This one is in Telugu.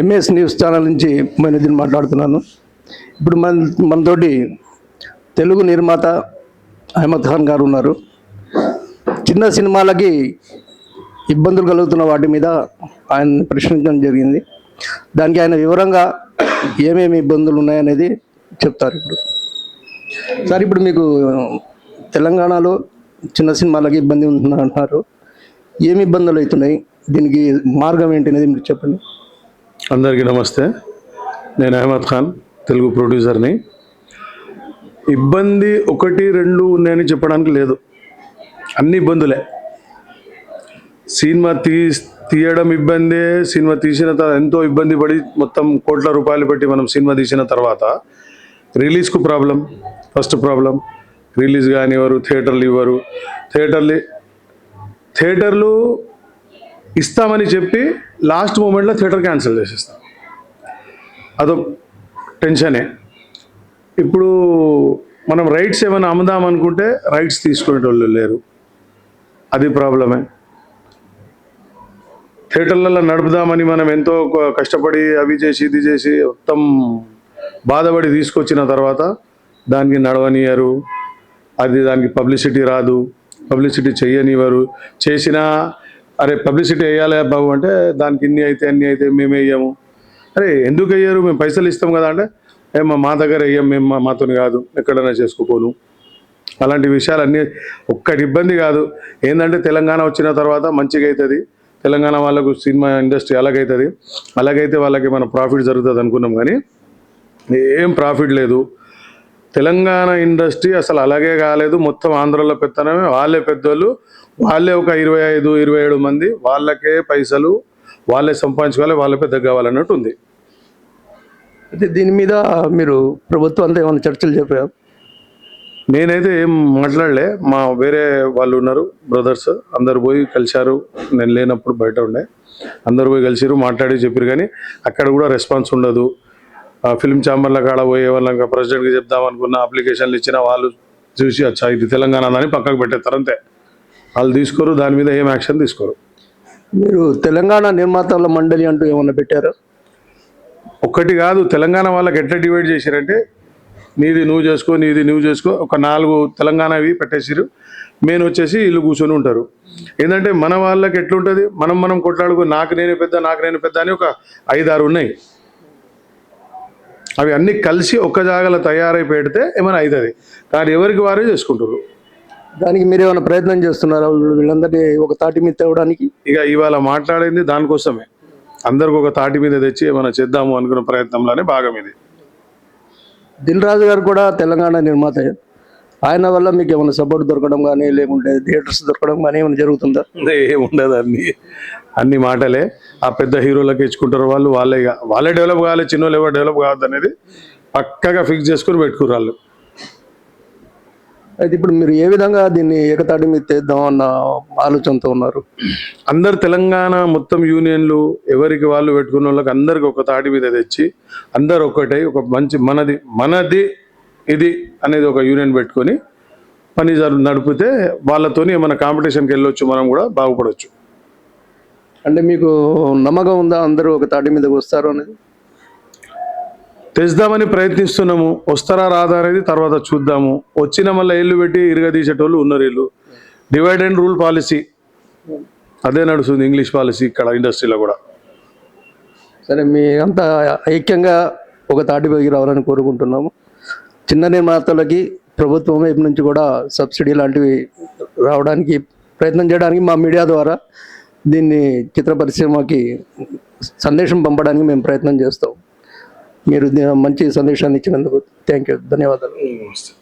ఎంఎస్ న్యూస్ ఛానల్ నుంచి మైనుద్దీన్ మాట్లాడుతున్నాను. ఇప్పుడు మన మనతోటి తెలుగు నిర్మాత అహ్మద్ ఖాన్ గారు ఉన్నారు. చిన్న సినిమాలకి ఇబ్బందులు కలుగుతున్న వాటి మీద ఆయన ప్రశ్నించడం జరిగింది. దానికి ఆయన వివరంగా ఏమేమి ఇబ్బందులు ఉన్నాయనేది చెప్తారు ఇప్పుడు. సార్ ఇప్పుడు మీకు తెలంగాణలో చిన్న సినిమాలకి ఇబ్బంది ఉంటుందని అంటున్నారు ఏమి ఇబ్బందులు అవుతున్నాయి? దీనికి మార్గం ఏంటి అనేది మీరు చెప్పండి. అందరికీ నమస్తే. నేను అహ్మద్ ఖాన్ తెలుగు ప్రొడ్యూసర్ని. ఇబ్బంది ఒకటి రెండు ఉన్నాయని చెప్పడానికి లేదు. అన్ని ఇబ్బందులే. సినిమా తీ తీయడం ఇబ్బందే సినిమా తీసిన తర్వాత ఎంతో ఇబ్బంది పడి మొత్తం కోట్ల రూపాయలు పెట్టి మనం సినిమా తీసిన తర్వాత రిలీజ్కు ప్రాబ్లం ఫస్ట్ ప్రాబ్లం రిలీజ్ కానివ్వరు థియేటర్లు ఇవ్వరు. థియేటర్లు థియేటర్లు ఇస్తామని చెప్పి లాస్ట్ మూమెంట్లో థియేటర్ క్యాన్సిల్ చేసేస్తాం. అదో టెన్షనే. ఇప్పుడు మనం రైట్స్ ఏమైనా అమ్ముదాం అనుకుంటే రైట్స్ తీసుకునేటోళ్ళు లేరు. అది ప్రాబ్లమే. థియేటర్లలో నడుపుదామని మనం ఎంతో కష్టపడి అవి చేసి ఇది చేసి మొత్తం బాధపడి తీసుకొచ్చిన తర్వాత దానికి నడవనియరు. అది దానికి పబ్లిసిటీ రాదు. పబ్లిసిటీ చేయనివ్వరు చేసినా అరే పబ్లిసిటీ వేయాలి బాబు అంటే దానికి ఇన్ని అయితే అన్ని అయితే మేము వేయము. అరే ఎందుకు వేయరు? మేము పైసలు ఇస్తాం కదా అంటే ఏమో మా దగ్గర వేయం మేము మా- మాతోని కాదు ఎక్కడైనా చేసుకోపోను. అలాంటి విషయాలన్నీ ఒక్కటి ఇబ్బంది కాదు. ఏంటంటే తెలంగాణ వచ్చిన తర్వాత మంచిగా అవుతుంది తెలంగాణ వాళ్ళకు సినిమా ఇండస్ట్రీ అలాగైతుంది. అలాగైతే వాళ్ళకి మన ప్రాఫిట్ జరుగుతుంది అనుకున్నాం కానీ ఏం ప్రాఫిట్ లేదు. తెలంగాణ ఇండస్ట్రీ అసలు అలాగే కాలేదు. మొత్తం ఆంధ్రలో పెత్తనమే. వాళ్ళే పెద్దోళ్ళు. వాళ్ళే ఒక ఇరవై ఐదు ఇరవై ఏడు మంది. వాళ్ళకే పైసలు. వాళ్ళే సంపాదించుకోవాలి. వాళ్ళే పెద్ద కావాలన్నట్టు ఉంది. అయితే దీని మీద మీరు ప్రభుత్వంతో ఏమైనా చర్చలు చెప్పారు? నేనైతే ఏం మాట్లాడలే. మా వేరే వాళ్ళు ఉన్నారు బ్రదర్స్. అందరు పోయి కలిశారు. నేను లేనప్పుడు బయట ఉండే. అందరు పోయి కలిసిరు మాట్లాడి చెప్పారు కానీ అక్కడ కూడా రెస్పాన్స్ ఉండదు. ఫిల్మ్ ఛాంబర్ల కాడ పోయే వాళ్ళకి ప్రెసిడెంట్కి చెప్దాం అనుకున్న అప్లికేషన్లు ఇచ్చిన వాళ్ళు చూసి అచ్చా ఇది తెలంగాణ అని పక్కకు పెట్టేస్తారు అంతే. వాళ్ళు తీసుకోరు దాని మీద ఏం యాక్షన్ తీసుకోరు. మీరు తెలంగాణ నిర్మాతల మండలి అంటూ ఏమైనా పెట్టారు? ఒక్కటి కాదు తెలంగాణ వాళ్ళకి ఎట్లా డివైడ్ చేశారంటే నీది నువ్వు చేసుకో నీది నువ్వు చేసుకో. ఒక నాలుగు తెలంగాణవి పెట్టేసిరు మెయిన్ వచ్చేసి ఇల్లు కూర్చొని ఉంటారు. ఏంటంటే మన వాళ్ళకి ఎట్లుంటుంది? మనం మనం కొట్లాడుకో నాకు నేనే పెద్ద నాకు నేను పెద్ద అని ఒక ఐదారు ఉన్నాయి. అవి అన్నీ కలిసి ఒక్క జాగాలో తయారై పెడితే ఏమైనా అవుతుంది కానీ ఎవరికి వారే చేసుకుంటారు దానికి మీరు ఏమైనా ప్రయత్నం చేస్తున్నారా? వీళ్ళందరినీ ఒక తాటి మీద తేవడానికి? ఇక ఇవాళ మాట్లాడింది దానికోసమే. అందరికి ఒక తాటి మీద తెచ్చి ఏమైనా చేద్దాము అనుకున్న ప్రయత్నంలోనే భాగం ఇది. దిల్ రాజు గారు కూడా తెలంగాణ నిర్మాత ఆయన వల్ల మీకు ఏమైనా సపోర్ట్ దొరకడం కానీ లేకుంటే థియేటర్స్ దొరకడం కానీ ఏమైనా జరుగుతుందా? ఏం ఉండదు అన్ని అన్ని మాటలే. ఆ పెద్ద హీరోలకు ఇచ్చుకుంటారు వాళ్ళు వాళ్ళే వాళ్ళే డెవలప్ కావాలి చిన్న వాళ్ళు ఎవరు డెవలప్ కావద్దు అనేది పక్కగా ఫిక్స్ చేసుకుని పెట్టుకురు వాళ్ళు. అయితే ఇప్పుడు మీరు ఏ విధంగా దీన్ని ఏకతాటి మీద తెద్దాం అన్న ఆలోచనతో ఉన్నారు? అందరు తెలంగాణ మొత్తం యూనియన్లు ఎవరికి వాళ్ళు పెట్టుకున్న వాళ్ళకి అందరికి ఒక తాటి మీద తెచ్చి అందరు ఒక్కటై ఒక మంచి మనది మనది ఇది అనేది ఒక యూనియన్ పెట్టుకొని పని నడిపితే వాళ్ళతోని ఏమైనా కాంపిటీషన్కి వెళ్ళొచ్చు మనం కూడా బాగుపడవచ్చు అంటే మీకు నమ్మకం ఉందా అందరూ ఒక తాటి మీదకి వస్తారు అనేది? తెస్తామని ప్రయత్నిస్తున్నాము. వస్తారా రాదా అనేది తర్వాత చూద్దాము. వచ్చిన మళ్ళీ ఇల్లు పెట్టి ఇరగదీసేటోళ్ళు ఉన్నారు వీళ్ళు. డివైడ్ అండ్ రూల్ పాలసీ అదే నడుస్తుంది ఇంగ్లీష్ పాలసీ ఇక్కడ ఇండస్ట్రీలో కూడా. సరే మీ అంతా ఐక్యంగా ఒక తాటి పైకి రావాలని కోరుకుంటున్నాము. చిన్న నిర్మాతలకి ప్రభుత్వం వైపు నుంచి కూడా సబ్సిడీ లాంటివి రావడానికి ప్రయత్నం చేయడానికి మా మీడియా ద్వారా దీన్ని చిత్ర పరిశ్రమకి సందేశం పంపడానికి మేము ప్రయత్నం చేస్తాం. మీరు మంచి సందేశాన్ని ఇచ్చినందుకు థ్యాంక్ యూ. ధన్యవాదాలు. నమస్తే.